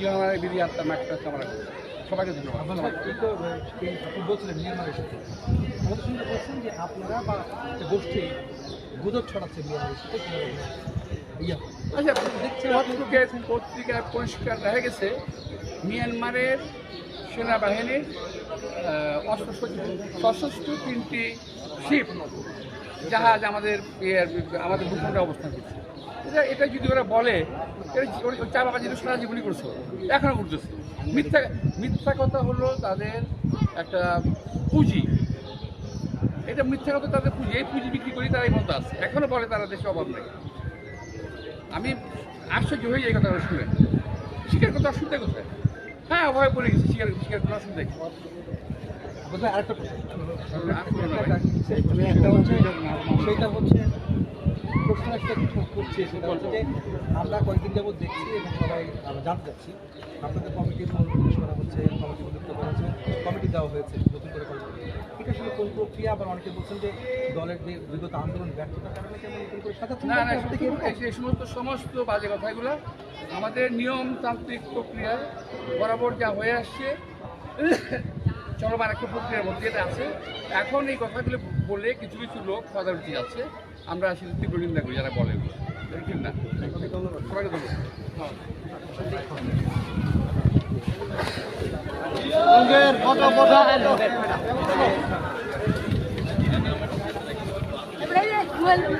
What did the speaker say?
জিয়ামারের বিধি আত্মা মাকটা কামনা করি সবাইকে ধন্যবাদ। বলছিলেন মিয়ানমারের সাথে আমাদের সঙ্গে বলছেন যে আপনারা বা গোষ্ঠী গুজব ছড়াচ্ছে মিয়ানমারের সাথে আচ্ছা দেখছেন পত্রিকায় পরিষ্কার দেখা গেছে মিয়ানমারের সেনাবাহিনীর সশস্ত্র তিনটি শিপ জাহাজ আমাদের আমাদের ভূখণ্ডে অবস্থান করছে। এটা যদি ওরা বলে এটা ওই চা বাবা যেটা সারা জীবনই করছে এখনও করতেছে মিথ্যা মিথ্যা কথা হলো তাদের একটা পুঁজি। এটা মিথ্যা কথা তাদের পুঁজি। এই পুঁজি বিক্রি করি তারা এই মতো আছে। এখনও বলে তারা দেশে অভাব নেই। আমি আশ্চর্য হয়ে যাই কথাটা শুনে। স্বীকার করতে অসুবিধা কোথায়? হ্যাঁ অভয় পড়ে গেছি স্বীকার করার অসুবিধা আপনাদের আরেকটা প্রশ্ন আর করো না ভাই। হচ্ছে সেটা হচ্ছে প্রশ্ন একটা করছি সেটা হচ্ছে যে আমরা কয়েকদিন যাবত দেখছি এবং সবাই জানতে চাচ্ছি। আপনাদের কমিটির পুনর্বিন্যাস করা হচ্ছে কমিটি করা হচ্ছে কমিটি দেওয়া হয়েছে। কমিটি এটা প্রক্রিয়া আবার অনেকে বলছেন যে দলের যে বিগত আন্দোলন ব্যর্থতার কারণে নতুন সাজাচ্ছেন? না না এই সমস্ত সমস্ত বাজে কথাগুলো আমাদের নিয়মতান্ত্রিক প্রক্রিয়ায় বরাবর যা হয়ে আসছে চলমান একটা প্রক্রিয়ার মধ্যে এটা আছে। এখন এই কথাগুলো বলে কিছু কিছু লোক সদারুচি আছে। আমরা আসলে তীব্র নিন্দা করি যারা বলে এগুলো। ঠিক না? সবাইকে ধন্যবাদ। igual.